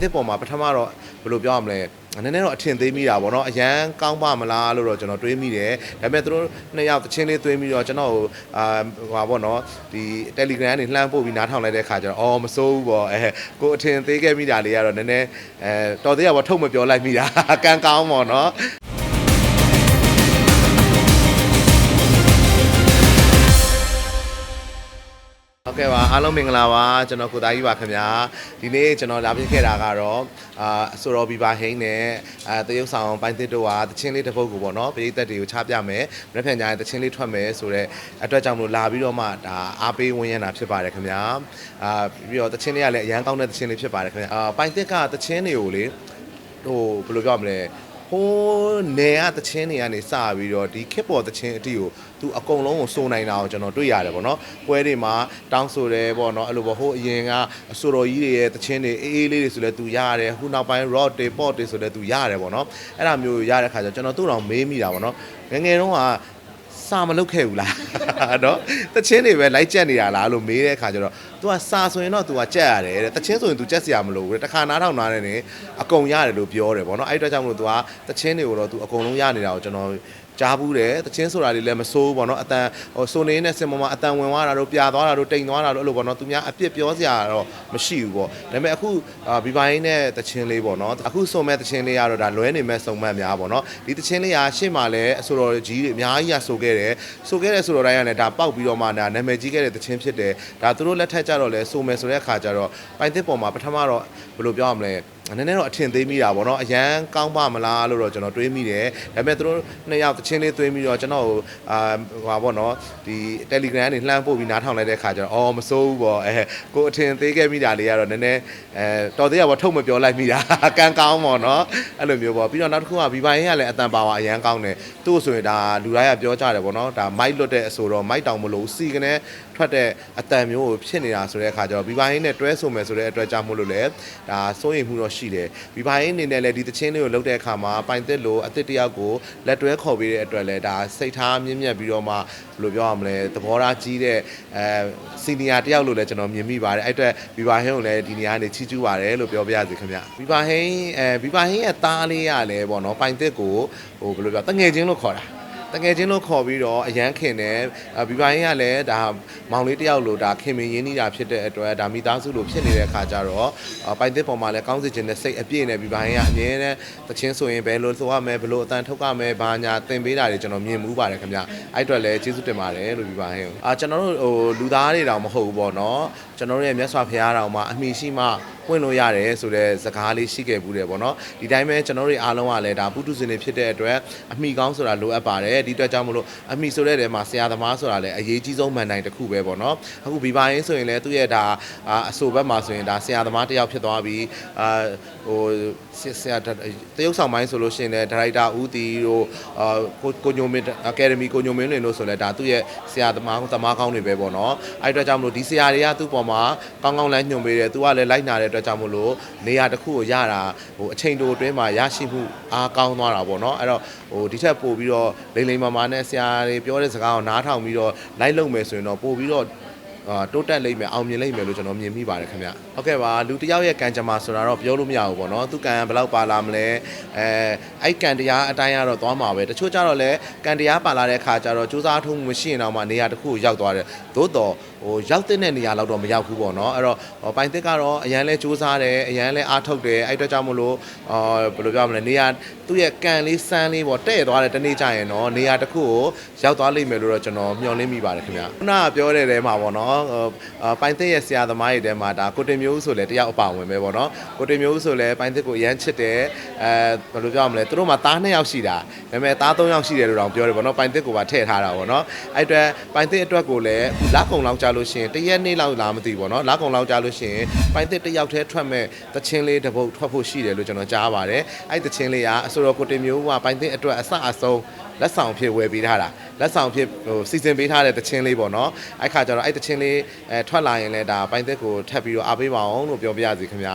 သစ်ပေါ်မှာပထမတော့ဘယ်လိုပြောရမလဲနည်းနည်းတော့အထင်သေးမိတာပေါ့နော်အရန်ကောင်းပါမလားလို့တော့ကျွန်တော်တွေးမိတယ်ဒါပေမဲ့သူတို့နှစ်ယောက်တချင်းလေးသွင်းပြီးတော့ကျွန်တော်အာဟိုပါပေါ့နော်ဒီ Telegram ကနေလှမ်းပို့ပြီးနားထောင်လိုက်တဲ့ခါကျတော့အော်မစိုးဘူးပေါ့အဲကိုအထင်သေးခဲ့မိတာလေးကတော့နည်းနည်းအဲတော်သေးရပေါ့ထုတ်မပြောလိုက်မိတာကံကောင်းပေါ့နော် ကဲ့ပါအားလုံးမင်္ဂလာပါကျွန်တော်ကိုသားကြီးပါခင်ဗျာဒီနေ့ကျွန်တော်လာပြခဲ့တာကတော့အာဆိုတော်ဘီဘာဟိန်းနဲ့အာတရုတ်ဆောင်ပိုင်းသစ်တို့ကတချင်းလေးတစ်ပုတ်ကိုပေါ့နော်ပြည်သက်တွေကိုချပြမယ်မနေ့ဖြန်ကြရင်တချင်းလေးထွက်မယ်ဆိုတော့အတွက်ကြောင့်မလို့လာပြီးတော့မှဒါအားပေးဝင်ရတာဖြစ်ပါတယ်ခင်ဗျာအာပြီးတော့တချင်းလေးကလည်းအရန်ကောင်းတဲ့တချင်းလေးဖြစ်ပါတယ်ခင်ဗျာအာပိုင်းသစ်ကတချင်းတွေကိုလေဟိုဘယ်လိုပြောမလဲ ဟိုးနေရတချင်းတွေကနေစပြီးတော့ဒီခစ်ပေါ်တချင်းအတီကိုသူအကုန်လုံးကိုစိုးနိုင်တာကိုကျွန်တော်တွေ့ရတယ်ပေါ့နော်ပွဲတွေမှာတောင်းဆိုတယ်ပေါ့နော်အဲ့လိုပေါ့ဟိုအရင်ကအဆိုတော်ကြီးတွေရဲ့တချင်းတွေအေးအေးလေးတွေဆိုလဲသူရတယ်ခုနောက်ပိုင်း rock တွေ pop တွေဆိုလဲသူရတယ်ပေါ့နော်အဲ့ဒါမျိုးရတဲ့ခါကျတော့ကျွန်တော်သူ့တော်မေးမိတာပေါ့နော်ငယ်ငယ်တုန်းက စာမလုပ်ခဲ့ဘူးလားနော်တချင်းတွေပဲလိုက်ကြက်နေတာလားလို့မေးတဲ့အခါကျတော့ तू ကစာဆိုရင်တော့ तू ကကြက်ရတယ်တဲ့တချင်းဆိုရင် तू ကြက်စရာမလိုဘူးတဲ့တခါနားထောင်နားနေနေအကုန်ရတယ်လို့ပြောတယ်ဗောနော်အဲ့အတွက်ကြောင့်မလို့ तू ကတချင်းတွေကိုတော့ तू အကုန်လုံးရနေတာကိုကျွန်တော် ကြားဘူးတယ်တချင်းဆိုတာလေးလည်းမစိုးဘူးဗောနော်အတန်ဟိုဆိုနေတဲ့စင်ပေါ်မှာအတန်ဝင်သွားတာတို့ပြာသွားတာတို့တိမ်သွားတာတို့အဲ့လိုဗောနော်သူများအပြစ်ပြောစရာတော့မရှိဘူးဗောဒါပေမဲ့အခုဘီဘိုင်းနဲ့တချင်းလေးဗောနော်အခုစုံမဲ့တချင်းလေးကတော့ဒါလွဲနေမဲ့စုံမဲ့များဗောနော်ဒီတချင်းလေးကရှေ့မှာလည်းအဆိုတော်ကြီးတွေအများကြီးကဆိုခဲ့တယ်ဆိုခဲ့တဲ့ဆိုတော်တိုင်းကလည်းဒါပောက်ပြီးတော့မှဒါနာမည်ကြီးခဲ့တဲ့တချင်းဖြစ်တယ်ဒါသူတို့လက်ထက်ကြတော့လဲဆိုမယ်ဆိုတဲ့အခါကျတော့ပိုင်သစ်ပေါ်မှာပထမတော့ဘယ်လိုပြောရမလဲ နည်းနည်းတော့အထင်သေးမိတာပေါ့နော်အရန်ကောင်းပါမလားလို့တော့ကျွန်တော်တွေးမိတယ်ဒါပေမဲ့သူတို့နှစ်ယောက်တချင်းလေးသွင်းပြီးတော့ကျွန်တော်အာဟိုပါပေါ့နော်ဒီ Telegram ကနေလှမ်းပို့ပြီးနားထောင်လိုက်တဲ့ခါကျတော့အော်မစိုးဘူးပေါ့အဲကိုအထင်သေးခဲ့မိတာလေးကတော့နည်းနည်းအဲတော်သေးရပေါ့ထုတ်မပြောလိုက်မိတာကံကောင်းပေါ့နော်အဲ့လိုမျိုးပေါ့ပြီးတော့နောက်တစ်ခုကဘီဘိုင်းကလည်းအတန်ပါဝါအရန်ကောင်းတယ်သူ့ဆိုရင်ဒါလူတိုင်းကပြောကြတယ်ပေါ့နော်ဒါမိုက်လွတ်တဲ့အဆိုတော့မိုက်တောင်မလို့စီကနေ ထွက်တဲ့အတန်မျိုးကိုဖြစ်နေတာဆိုတဲ့အခါကျတော့ဘီဘိုင်းနဲ့တွဲဆိုမယ်ဆိုတဲ့အတွက်ကြောင့်မို့လို့လေဒါစိုးရိမ်မှုတော့ရှိတယ်ဘီဘိုင်းအနေနဲ့လည်းဒီတချင်းလေးကိုလုပ်တဲ့အခါမှာပိုင်သက်လို့အစ်စ်တယောက်ကိုလက်တွဲခေါ်ပေးတဲ့အတွက်လည်းဒါစိတ်ထားမြင့်မြတ်ပြီးတော့မှဘယ်လိုပြောရမလဲသဘောထားကြီးတဲ့အဲစီနီယာတယောက်လို့လည်းကျွန်တော်မြင်မိပါတယ်အဲ့အတွက်ဘီဘိုင်းဟင်းကိုလည်းဒီနေရာကနေချီးကျူးပါတယ်လို့ပြောပြရစီခင်ဗျဘီဘိုင်းဟင်းအဲဘီဘိုင်းဟင်းရဲ့သားလေးရလည်းပေါ့နော်ပိုင်သက်ကိုဟိုဘယ်လိုပြောတငယ်ချင်းလို့ခေါ်တာ တကယ်ချင်းလို့ခေါ်ပြီးတော့အရန်ခင်တယ်အဘီဘိုင်းကလည်းဒါမောင်လေးတယောက်လို့ဒါခင်မင်းရင်းနေတာဖြစ်တဲ့အတွက်ဒါမိသားစုလိုဖြစ်နေတဲ့အခါကျတော့အပိုင်သစ်ပေါ်မှာလည်းကောင်းစီခြင်းနဲ့စိတ်အပြည့်နဲ့ဘီဘိုင်းကအမြဲတမ်းသချင်းဆိုရင်ဘယ်လိုဆိုရမယ်ဘယ်လိုအတန်ထုတ်ရမယ်ဘာညာသင်ပေးတာတွေကျွန်တော်မြင်မှုပါတယ်ခင်ဗျအဲ့အတွက်လည်းကျေးဇူးတင်ပါတယ်လို့ဘီဘိုင်းကိုအာကျွန်တော်တို့ဟိုလူသားတွေတောင်မဟုတ်ဘူးပေါ့နော်ကျွန်တော်တို့ရဲ့မြတ်စွာဘုရားတော်မှာအမိရှိမှ ပွင့်လို့ရတယ်ဆိုတဲ့စကားလေးရှိခဲ့ဘူးတယ်ပေါ့နော်ဒီတိုင်းပဲကျွန်တော်တို့အားလုံးကလည်းဒါပုထုဇဉ်တွေဖြစ်တဲ့အတွက်အမိကောင်းဆိုတာလိုအပ်ပါတယ်ဒီအတွက်ကြောင့်မလို့အမိဆိုတဲ့နေရာမှာဆရာသမားဆိုတာလည်းအရေးကြီးဆုံးမှန်တိုင်းတစ်ခုပဲပေါ့နော်အခုဘီဘာရင်းဆိုရင်လည်းသူ့ရဲ့ဒါအာအဆိုဘက်မှာဆိုရင်ဒါဆရာသမားတစ်ယောက်ဖြစ်သွားပြီးအာဟိုဆဆရာတရုတ်ဆောင်ပိုင်းဆိုလို့ရှိရင်လည်းဒါရိုက်တာဦးတီတို့အာကိုကိုညိုမင်းအကယ်ဒမီကိုညိုမင်းလင်တို့ဆိုလည်းဒါသူ့ရဲ့ဆရာသမားသမားကောင်းတွေပဲပေါ့နော်အဲ့အတွက်ကြောင့်မလို့ဒီဆရာတွေကသူ့ပေါ်မှာကောင်းကောင်းလမ်းညွှန်ပေးတယ်သူကလည်းလိုက်နာတဲ့အတွက်ကြောင့်မလို့နေရာတစ်ခုကိုရတာဟိုအချိန်တိုအတွင်းမှာရရှိမှုအားကောင်းသွားတာပေါ့နော်အဲ့တော့ဟိုဒီထက်ပိုပြီးတော့လိမ့်လိမ့်မာမာနဲ့ဆရာတွေပြောတဲ့စကားကိုနားထောင်ပြီးတော့လိုက်လုပ်မယ်ဆိုရင်တော့ပိုပြီးတော့အာ တိုးတက်လိမ့်မယ်အောင်မြင်လိမ့်မယ်လို့ကျွန်တော်မြင်မိပါတယ်ခင်ဗျဟုတ်ကဲ့ပါလူတစ်ယောက်ရဲ့ကံကြမ္မာဆိုတာတော့ပြောလို့မရဘူးပေါ့နော်သူကံဘယ်လောက်ပါလာမလဲအဲအဲ့ကံတရားအတိုင်းကတော့သွားမှာပဲတချို့ကြတော့လည်းကံတရားပါလာတဲ့အခါကျတော့စူးစမ်းထုံးမှုမရှိရင်တော့မှနေရာတစ်ခုကိုရောက်သွားတယ်သို့တော့ဟိုရောက်တဲ့နေရာလောက်တော့မရောက်ဘူးပေါ့နော်အဲ့တော့ဟိုပိုင်သစ်ကတော့အရန်လဲစူးစမ်းတယ်အရန်လဲအားထုတ်တယ်အဲ့အတွက်ကြောင့်မလို့အာဘယ်လိုပြောမလဲနေရာသူ့ရဲ့ကံလေးစမ်းလေးပေါ့တဲ့သွားတယ်တနေ့ကျရင်တော့နေရာတစ်ခုကိုရောက်သွားလိမ့်မယ်လို့တော့ကျွန်တော်မျှော်လင့်မိပါတယ်ခင်ဗျခုနကပြောတဲ့တဲမှာပေါ့နော်ဟိုအာပိုင်သစ်ရဲ့ဆရာသမားတွေတဲမှာဒါကိုတင်မျိုးဆိုလဲတယောက်အပါဝင်ပဲပေါ့နော်ကိုတင်မျိုးဆိုလဲပိုင်သစ်ကိုရမ်းချစ်တယ်အဲဘယ်လိုပြောမလဲသူတို့မှာသား2ယောက်ရှိတာဒါပေမဲ့သား3ယောက်ရှိတယ်လို့တောင်ပြောတယ်ပေါ့နော်ပိုင်သစ်ကိုပါထည့်ထားတာပေါ့နော်အဲ့အတွက်ပိုင်သစ်အတွက်ကိုလည်းလက်ကုံလောက်ကြလို့ရှိရင်တရက်နေ့လောက်လာမသိဘူးပေါ့နော်လက်ကုံလောက်ကြလို့ရှိရင်ပိုင်သစ်တစ်ယောက်တည်းထွက်မဲ့တချင်းလေးတစ်ပုတ်ထွက်ဖို့ရှိတယ်လို့ကျွန်တော်ကြားပါတယ်အဲ့တချင်းလေးကအဆိုတော်ကိုတင်မျိုးကပိုင်သစ်အတွက်အဆအဆုံး လက်ဆောင်ဖြစ်ဝယ်ပေးထားတာလက်ဆောင်ဖြစ်ဟိုစီစဉ်ပေးထားတဲ့တချင်းလေးပေါ့နော်အဲ့ခါကျတော့အဲ့တချင်းလေးအဲထွက်လာရင်လည်းဒါပိုင်သက်ကိုထပ်ပြီးတော့အားပေးပါအောင်လို့ပြောပြရစီခင်ဗျာ